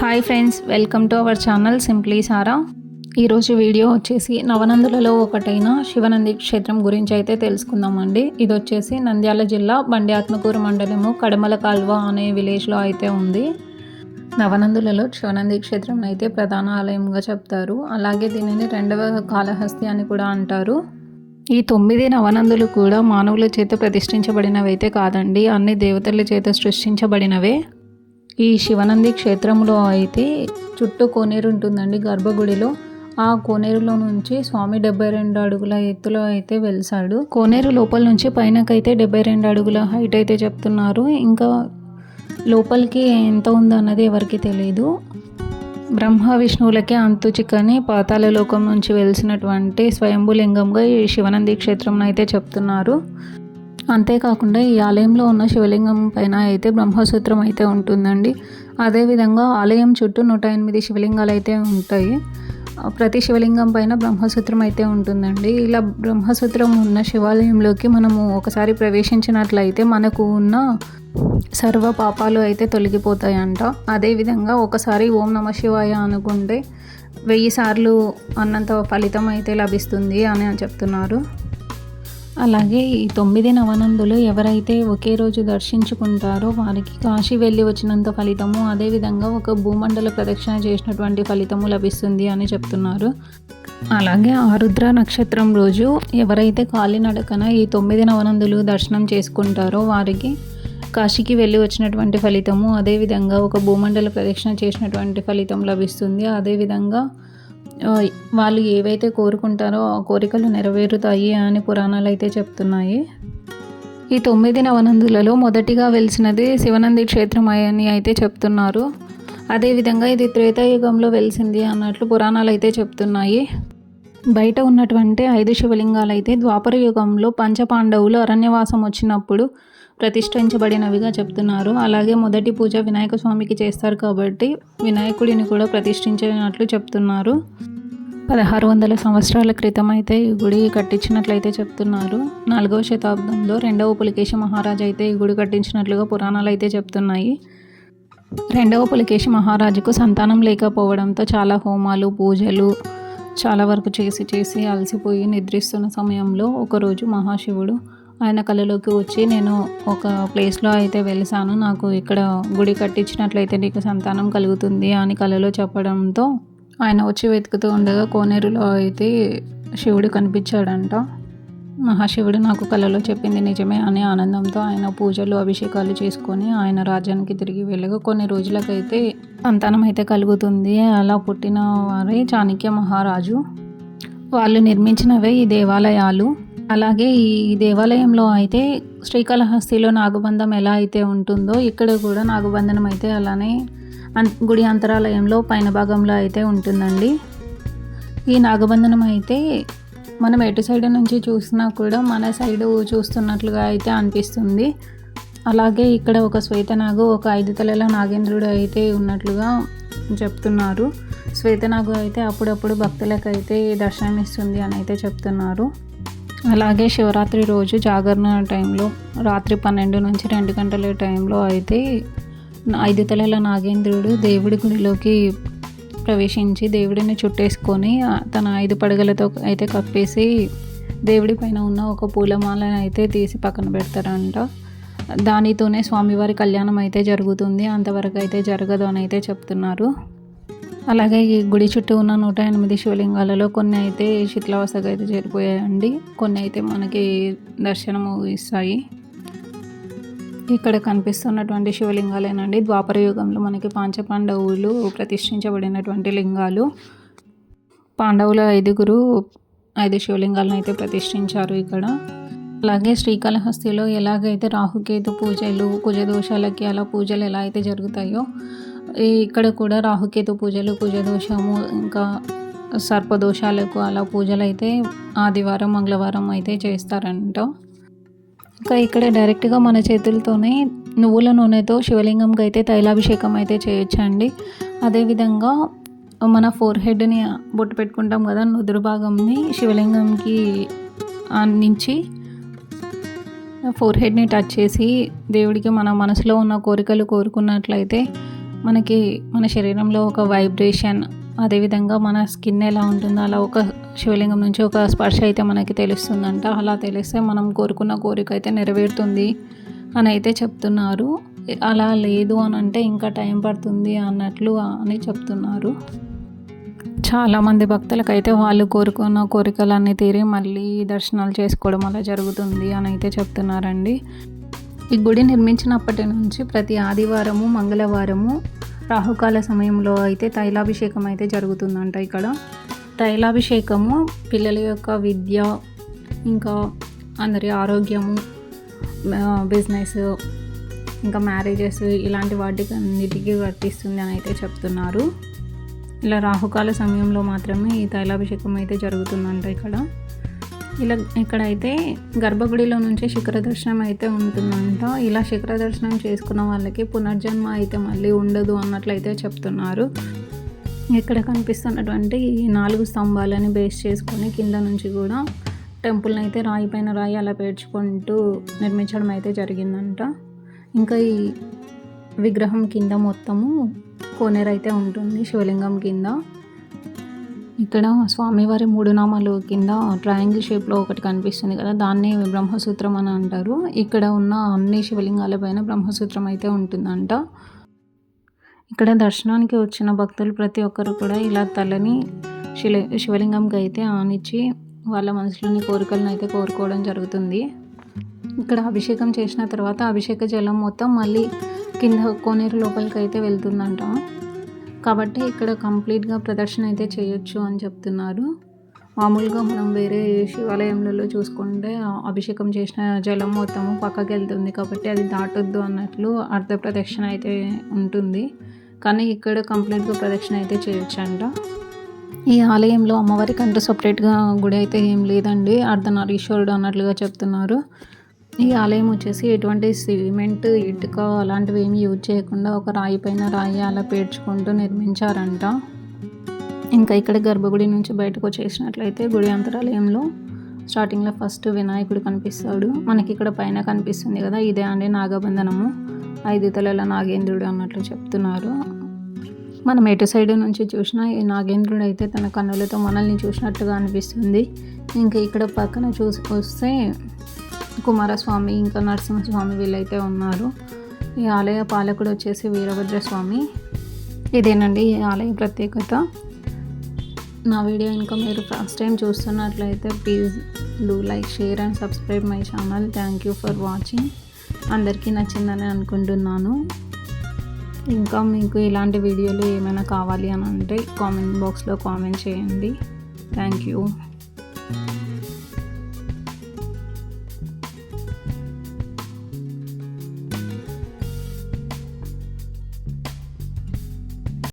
Hi friends welcome to our channel simply Sara ఈరోజు video వచ్చేసి నవనందులలో ఒకటైన శివనంది క్షేత్రం గురించి అయితే తెలుసుకుందామండి. ఇది వచ్చేసి నంద్యాల జిల్లా బండి ఆత్మకూరు మండలము కడమల కాల్వ అనే విలేజ్లో అయితే ఉంది. నవనందులలో శివనంది క్షేత్రం అయితే ప్రధాన ఆలయంగా చెప్తారు. అలాగే దీనిని రెండవ కాళహస్తి అని కూడా అంటారు. ఈ తొమ్మిది నవనందులు కూడా మానవుల చేత ప్రతిష్ఠించబడినవైతే కాదండి అన్ని దేవతల చేత సృష్టించబడినవే. ఈ శివనంది క్షేత్రంలో అయితే చుట్టూ కోనేరు ఉంటుందండి గర్భగుడిలో. ఆ కోనేరులో నుంచి స్వామి డెబ్బై రెండు అడుగుల ఎత్తులో అయితే వెలిసాడు కోనేరు లోపల నుంచి పైనకైతే డెబ్బై రెండు అడుగుల హైట్ అయితే చెప్తున్నారు. ఇంకా లోపలికి ఎంత ఉంది అన్నది ఎవరికి తెలియదు బ్రహ్మ విష్ణువులకే అంతు చిక్కని పాతాళ లోకం నుంచి వెలిసినటువంటి స్వయంభులింగంగా ఈ శివనంది క్షేత్రం అయితే చెప్తున్నారు. అంతేకాకుండా ఈ ఆలయంలో ఉన్న శివలింగం పైన అయితే బ్రహ్మసూత్రం అయితే ఉంటుందండి. అదేవిధంగా ఆలయం చుట్టూ నూట ఎనిమిది శివలింగాలు అయితే ఉంటాయి. ప్రతి శివలింగం పైన బ్రహ్మసూత్రం అయితే ఉంటుందండి. ఇలా బ్రహ్మసూత్రం ఉన్న శివాలయంలోకి మనము ఒకసారి ప్రవేశించినట్లయితే మనకు ఉన్న సర్వ పాపాలు అయితే తొలగిపోతాయంట. అదేవిధంగా ఒకసారి ఓం నమ శివాయ అనుకుంటే వెయ్యి సార్లు అన్నంత ఫలితం అయితే లభిస్తుంది అని చెప్తున్నారు. అలాగే ఈ తొమ్మిది నవనందులు ఎవరైతే ఒకే రోజు దర్శించుకుంటారో వారికి కాశీ వెళ్ళి వచ్చినంత ఫలితము అదేవిధంగా ఒక భూమండల ప్రదక్షిణ చేసినటువంటి ఫలితము లభిస్తుంది అని చెప్తున్నారు. అలాగే ఆరుద్ర నక్షత్రం రోజు ఎవరైతే కాలినడకన ఈ తొమ్మిది నవనందులు దర్శనం చేసుకుంటారో వారికి కాశీకి వెళ్ళి వచ్చినటువంటి ఫలితము అదేవిధంగా ఒక భూమండల ప్రదక్షిణ చేసినటువంటి ఫలితం లభిస్తుంది. అదేవిధంగా వాళ్ళు ఏవైతే కోరుకుంటారో ఆ కోరికలు నెరవేరుతాయి అని పురాణాలు అయితే చెప్తున్నాయి. ఈ తొమ్మిది నవనందులలో మొదటిగా వెలిసినది శివనంది క్షేత్రం అని అయితే చెప్తున్నారు. అదేవిధంగా ఇది త్రేతాయుగంలో వెలిసింది అన్నట్లు పురాణాలు అయితే చెప్తున్నాయి. బయట ఉన్నటువంటి ఐదు శివలింగాలు అయితే ద్వాపర యుగంలో పంచపాండవులు అరణ్యవాసం వచ్చినప్పుడు ప్రతిష్ఠించబడినవిగా చెప్తున్నారు. అలాగే మొదటి పూజ వినాయక స్వామికి చేస్తారు కాబట్టి వినాయకుడిని కూడా ప్రతిష్ఠించినట్లు చెప్తున్నారు. పదహారు వందల సంవత్సరాల క్రితం అయితే ఈ గుడి కట్టించినట్లయితే చెప్తున్నారు. నాలుగవ శతాబ్దంలో రెండవ పులికేశి మహారాజు అయితే ఈ గుడి కట్టించినట్లుగా పురాణాలు అయితే చెప్తున్నాయి. రెండవ పులికేశి మహారాజుకు సంతానం లేకపోవడంతో చాలా హోమాలు పూజలు చాలా వరకు చేసి చేసి అలసిపోయి నిద్రిస్తున్న సమయంలో ఒకరోజు మహాశివుడు ఆయన కళలోకి వచ్చి నేను ఒక ప్లేస్లో అయితే వెలిసాను. నాకు ఇక్కడ గుడి కట్టించినట్లయితే నీకు సంతానం కలుగుతుంది అని కళలో చెప్పడంతో ఆయన వచ్చి వెతుకుతూ ఉండగా కోనేరులో అయితే శివుడు కనిపించాడంట. మహాశివుడు నాకు కళలో చెప్పింది నిజమే అనే ఆనందంతో ఆయన పూజలు అభిషేకాలు చేసుకొని ఆయన రాజ్యానికి తిరిగి వెళ్ళగా కొన్ని రోజులకైతే సంతానం అయితే కలుగుతుంది. అలా పుట్టిన వారే చాణక్య మహారాజు. వాళ్ళు నిర్మించినవే ఈ దేవాలయాలు. అలాగే ఈ దేవాలయంలో అయితే శ్రీకాళహస్తిలో నాగబంధం ఎలా అయితే ఉంటుందో ఇక్కడ కూడా నాగబంధనం అయితే అలానే గుడి అంతరాలయంలో పైన భాగంలో అయితే ఉంటుందండి. ఈ నాగబంధనం అయితే మనం ఎటు సైడ్ నుంచి చూసినా కూడా మన సైడు చూస్తున్నట్లుగా అయితే అనిపిస్తుంది. అలాగే ఇక్కడ ఒక శ్వేతనాగు ఒక ఐదు తలల నాగేంద్రుడు అయితే ఉన్నట్లుగా చెప్తున్నారు. శ్వేతనాగు అయితే అప్పుడప్పుడు భక్తులకైతే దర్శనమిస్తుంది అని అయితే చెప్తున్నారు. అలాగే శివరాత్రి రోజు జాగరణ టైంలో రాత్రి పన్నెండు నుంచి రెండు గంటల టైంలో అయితే ఐదు తలల నాగేంద్రుడు దేవుడి గుడిలోకి ప్రవేశించి దేవుడిని చుట్టేసుకొని తన ఐదు పడగలతో అయితే కప్పేసి దేవుడి పైన ఉన్న ఒక పూలమాలను అయితే తీసి పక్కన పెడతారంట. దానితోనే స్వామివారి కళ్యాణం అయితే జరుగుతుంది. అంతవరకు అయితే జరగదు అని అయితే చెప్తున్నారు. అలాగే ఈ గుడి చుట్టూ ఉన్న నూట ఎనిమిది శివలింగాలలో కొన్ని అయితే శిథిలావస్థకు అయితే చేరిపోయాయండి. కొన్ని అయితే మనకి దర్శనము ఇస్తాయి. ఇక్కడ కనిపిస్తున్నటువంటి శివలింగాలేనండి. ద్వాపర యుగంలో మనకి పాంచపాండవులు ప్రతిష్ఠించబడినటువంటి లింగాలు. పాండవుల ఐదుగురు ఐదు శివలింగాలను అయితే ప్రతిష్ఠించారు ఇక్కడ. అలాగే శ్రీకాళహస్తిలో ఎలాగైతే రాహుకేతు పూజలు కుజదోషాలకి అలా పూజలు ఎలా అయితే జరుగుతాయో ఇక్కడ కూడా రాహుకేతు పూజలు కుజదోషము ఇంకా సర్పదోషాలకు అలా పూజలు అయితే ఆదివారం మంగళవారం అయితే చేస్తారంట. ఇంకా ఇక్కడ డైరెక్ట్గా మన చేతులతోనే నువ్వుల నూనెతో శివలింగంకి అయితే తైలాభిషేకం అయితే చేయొచ్చండి. అదేవిధంగా మన ఫోర్ హెడ్ని బొట్టు పెట్టుకుంటాం కదా నుదురు భాగంని శివలింగంకి అందించి ఫోర్ హెడ్ని టచ్ చేసి దేవుడికి మన మనసులో ఉన్న కోరికలు కోరుకున్నట్లయితే మనకి మన శరీరంలో ఒక వైబ్రేషన్ అదేవిధంగా మన స్కిన్ ఎలా ఉంటుందో అలా ఒక శివలింగం నుంచి ఒక స్పర్శ అయితే మనకి తెలుస్తుందంట. అలా తెలిస్తే మనం కోరుకున్న కోరిక అయితే నెరవేరుతుంది అని అయితే చెప్తున్నారు. అలా లేదు అని అంటే ఇంకా టైం పడుతుంది అన్నట్లు అని చెప్తున్నారు. చాలామంది భక్తులకైతే వాళ్ళు కోరుకున్న కోరికలన్నీ తీరి మళ్ళీ దర్శనాలు చేసుకోవడం అలా జరుగుతుంది అని అయితే చెప్తున్నారండి. ఈ గుడి నిర్మించినప్పటి నుంచి ప్రతి ఆదివారము మంగళవారము రాహుకాల సమయంలో అయితే తైలాభిషేకం అయితే జరుగుతుందంట ఇక్కడ. తైలాభిషేకము పిల్లల యొక్క విద్య ఇంకా అందరి ఆరోగ్యము బిజినెస్ ఇంకా మ్యారేజెస్ ఇలాంటి వాటికి అన్నిటికీ వర్తిస్తుంది అని అయితే చెప్తున్నారు. ఇలా రాహుకాల సమయంలో మాత్రమే ఈ తైలాభిషేకం అయితే జరుగుతుందంట ఇక్కడ. ఇలా ఇక్కడైతే గర్భగుడిలో నుంచి శిఖర దర్శనం అయితే ఉంటుందంట. ఇలా శిఖర దర్శనం చేసుకున్న వాళ్ళకి పునర్జన్మ అయితే మళ్ళీ ఉండదు అన్నట్లయితే చెప్తున్నారు. ఇక్కడ కనిపిస్తున్నటువంటి ఈ నాలుగు స్తంభాలని బేస్ చేసుకొని కింద నుంచి కూడా టెంపుల్ని అయితే రాయి పైన రాయి అలా పేర్చుకుంటూ నిర్మించడం అయితే జరిగిందంట. ఇంకా ఈ విగ్రహం కింద మొత్తము కోనేరు అయితే ఉంటుంది శివలింగం కింద. ఇక్కడ స్వామివారి మూడు నామాలు కింద ట్రయాంగిల్ షేప్లో ఒకటి కనిపిస్తుంది కదా దాన్ని బ్రహ్మసూత్రం అని అంటారు. ఇక్కడ ఉన్న అన్ని శివలింగాల పైన బ్రహ్మసూత్రం అయితే ఉంటుందంట. ఇక్కడ దర్శనానికి వచ్చిన భక్తులు ప్రతి ఒక్కరు కూడా ఇలా తలని శిల శివలింగంకి అయితే ఆనిచ్చి వాళ్ళ మనసులోని కోరికలను అయితే కోరుకోవడం జరుగుతుంది. ఇక్కడ అభిషేకం చేసిన తర్వాత అభిషేక జలం మొత్తం మళ్ళీ కింద కోనేరు లోపలికి అయితే వెళ్తుందంట. కాబట్టి ఇక్కడ కంప్లీట్గా ప్రదర్శన అయితే చేయొచ్చు అని చెప్తున్నారు. మామూలుగా మనం వేరే శివాలయంలలో చూసుకుంటే అభిషేకం చేసిన జలం మొత్తము పక్కకి వెళ్తుంది కాబట్టి అది దాటొద్దు అన్నట్లు అర్ధ ప్రదక్షిణ అయితే ఉంటుంది. కానీ ఇక్కడ కంప్లీట్గా ప్రదక్షిణ అయితే చేయొచ్చంట. ఈ ఆలయంలో అమ్మవారికి అంటూ సపరేట్గా గుడి అయితే ఏం లేదండి. అర్ధనారీశ్వరుడు అన్నట్లుగా చెప్తున్నారు. ఈ ఆలయం వచ్చేసి ఎటువంటి సిమెంట్ ఇటుక అలాంటివి ఏమి యూజ్ చేయకుండా ఒక రాయి పైన రాయి అలా పేర్చుకుంటూ నిర్మించారంట. ఇంకా ఇక్కడ గర్భగుడి నుంచి బయటకు వచ్చేసినట్లయితే గుడి అంతరాలయంలో స్టార్టింగ్లో ఫస్ట్ వినాయకుడు కనిపిస్తాడు. మనకి ఇక్కడ పైన కనిపిస్తుంది కదా ఇదే అండి నాగబంధనము. ఐదు తలల నాగేంద్రుడు అన్నట్లు చెప్తున్నారు. మనం ఎటు సైడ్ నుంచి చూసినా ఈ నాగేంద్రుడు అయితే తన కన్నులతో మనల్ని చూసినట్టుగా అనిపిస్తుంది. ఇంకా ఇక్కడ పక్కన చూసి వస్తే కుమారస్వామి ఇంకా నరసింహస్వామి వీళ్ళైతే ఉన్నారు. ఈ ఆలయ పాలకుడు వచ్చేసి వీరభద్రస్వామి. ఇదేనండి ఈ ఆలయ ప్రత్యేకత. నా వీడియో ఇంకా మీరు ఫస్ట్ టైం చూస్తున్నట్లయితే please do like share and subscribe my channel. Thank you for watching. అందరికీ నచ్చిందని అనుకుంటున్నాను. ఇంకా మీకు ఇలాంటి వీడియోలు ఏమైనా కావాలి అని అంటే కామెంట్ బాక్స్లో కామెంట్ చేయండి. Thank you.